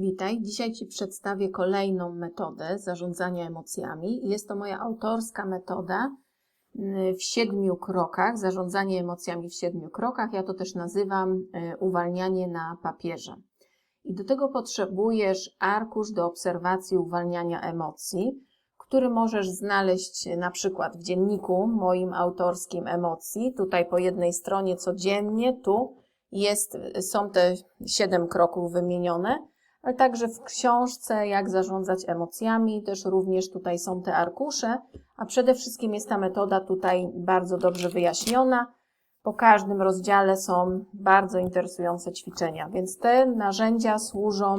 Witaj. Dzisiaj Ci przedstawię kolejną metodę zarządzania emocjami. Jest to moja autorska metoda y, w siedmiu krokach, zarządzanie emocjami w siedmiu krokach. Ja to też nazywam y, uwalnianie na papierze. I do tego potrzebujesz arkusz do obserwacji uwalniania emocji, który możesz znaleźć na przykład w dzienniku moim autorskim emocji. Tutaj po jednej stronie codziennie, tu jest, są te siedem kroków wymienione ale także w książce Jak zarządzać emocjami, też również tutaj są te arkusze, a przede wszystkim jest ta metoda tutaj bardzo dobrze wyjaśniona. Po każdym rozdziale są bardzo interesujące ćwiczenia, więc te narzędzia służą,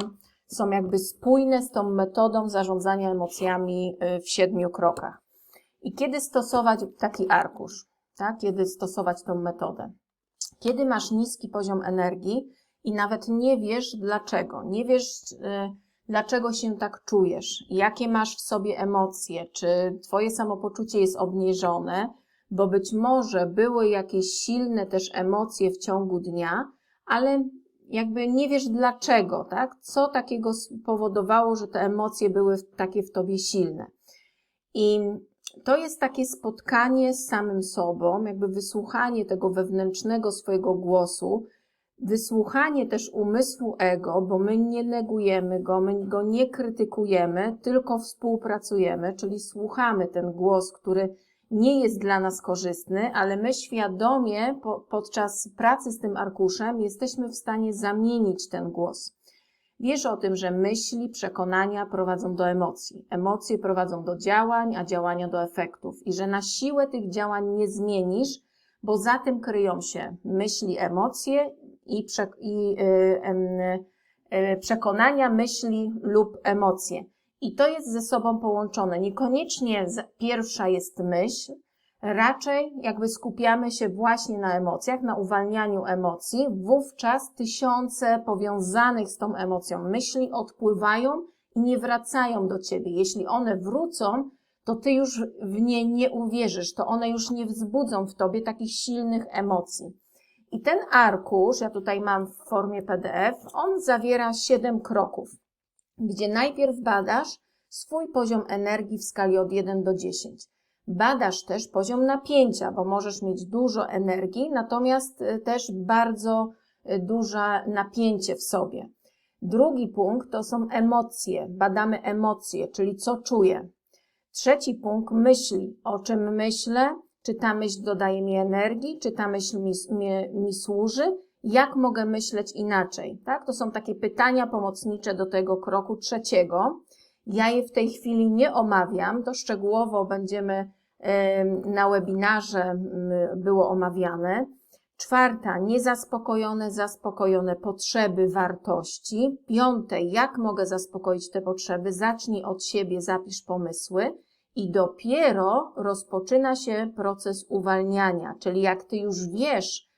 są jakby spójne z tą metodą zarządzania emocjami y, w siedmiu krokach. I kiedy stosować taki arkusz? Tak? Kiedy stosować tą metodę? Kiedy masz niski poziom energii, i nawet nie wiesz dlaczego. Nie wiesz, y, dlaczego się tak czujesz, jakie masz w sobie emocje, czy Twoje samopoczucie jest obniżone, bo być może były jakieś silne też emocje w ciągu dnia, ale jakby nie wiesz dlaczego, tak? Co takiego spowodowało, że te emocje były takie w tobie silne. I to jest takie spotkanie z samym sobą, jakby wysłuchanie tego wewnętrznego swojego głosu, wysłuchanie też umysłu ego, bo my nie negujemy go, my go nie krytykujemy, tylko współpracujemy, czyli słuchamy ten głos, który nie jest dla nas korzystny, ale my świadomie po, podczas pracy z tym arkuszem jesteśmy w stanie zamienić ten głos. Wiesz o tym, że myśli, przekonania prowadzą do emocji, emocje prowadzą do działań, a działania do efektów i że na siłę tych działań nie zmienisz, bo za tym kryją się myśli, emocje i, prze, i y, y, przekonania, myśli lub emocje. I to jest ze sobą połączone. Niekoniecznie pierwsza jest myśl, raczej jakby skupiamy się właśnie na emocjach, na uwalnianiu emocji. Wówczas tysiące powiązanych z tą emocją myśli odpływają i nie wracają do ciebie. Jeśli one wrócą, to ty już w nie nie uwierzysz, to one już nie wzbudzą w tobie takich silnych emocji. I ten arkusz, ja tutaj mam w formie PDF, on zawiera 7 kroków, gdzie najpierw badasz swój poziom energii w skali od 1 do 10. Badasz też poziom napięcia, bo możesz mieć dużo energii, natomiast y, też bardzo y, duże napięcie w sobie. Drugi punkt to są emocje. Badamy emocje, czyli co czuję. Trzeci punkt myśli, o czym myślę, czy ta myśl dodaje mi energii, czy ta myśl mi, mi, mi służy, jak mogę myśleć inaczej, tak? To są takie pytania pomocnicze do tego kroku trzeciego. Ja je w tej chwili nie omawiam, to szczegółowo będziemy na webinarze było omawiane. Czwarta, niezaspokojone, zaspokojone potrzeby, wartości. Piąte, jak mogę zaspokoić te potrzeby? Zacznij od siebie, zapisz pomysły. I dopiero rozpoczyna się proces uwalniania, czyli jak ty już wiesz,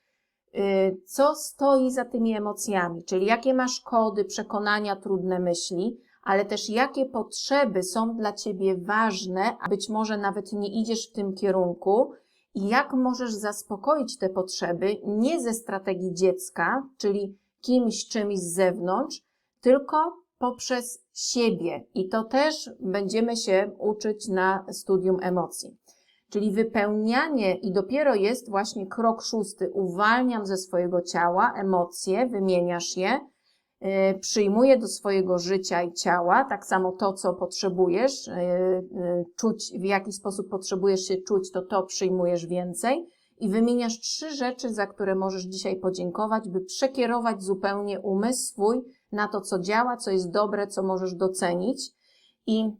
y, co stoi za tymi emocjami, czyli jakie masz kody, przekonania, trudne myśli, ale też jakie potrzeby są dla ciebie ważne, a być może nawet nie idziesz w tym kierunku, i jak możesz zaspokoić te potrzeby nie ze strategii dziecka, czyli kimś, czymś z zewnątrz, tylko poprzez siebie i to też będziemy się uczyć na studium emocji. Czyli wypełnianie i dopiero jest właśnie krok szósty. Uwalniam ze swojego ciała emocje, wymieniasz je, yy, przyjmuję do swojego życia i ciała, tak samo to, co potrzebujesz, yy, yy, czuć, w jaki sposób potrzebujesz się czuć, to to przyjmujesz więcej i wymieniasz trzy rzeczy, za które możesz dzisiaj podziękować, by przekierować zupełnie umysł swój na to, co działa, co jest dobre, co możesz docenić. I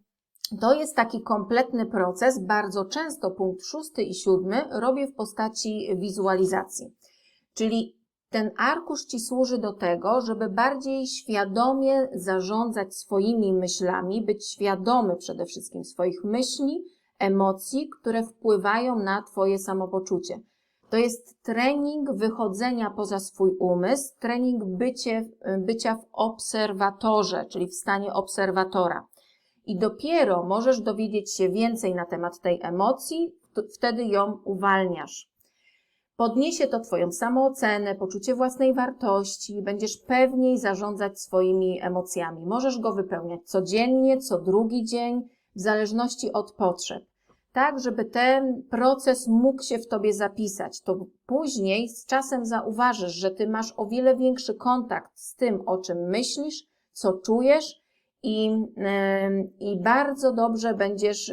to jest taki kompletny proces. Bardzo często punkt szósty i siódmy robię w postaci wizualizacji. Czyli ten arkusz Ci służy do tego, żeby bardziej świadomie zarządzać swoimi myślami, być świadomy przede wszystkim swoich myśli, emocji, które wpływają na Twoje samopoczucie. To jest trening wychodzenia poza swój umysł, trening bycie, bycia w obserwatorze, czyli w stanie obserwatora. I dopiero możesz dowiedzieć się więcej na temat tej emocji, wtedy ją uwalniasz. Podniesie to Twoją samoocenę, poczucie własnej wartości, będziesz pewniej zarządzać swoimi emocjami. Możesz go wypełniać codziennie, co drugi dzień, w zależności od potrzeb. Tak, żeby ten proces mógł się w Tobie zapisać. To później z czasem zauważysz, że Ty masz o wiele większy kontakt z tym, o czym myślisz, co czujesz i, i bardzo dobrze będziesz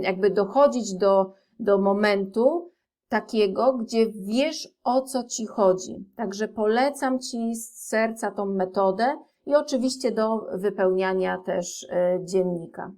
jakby dochodzić do, do momentu, takiego, gdzie wiesz o co ci chodzi. Także polecam ci z serca tą metodę i oczywiście do wypełniania też e, dziennika.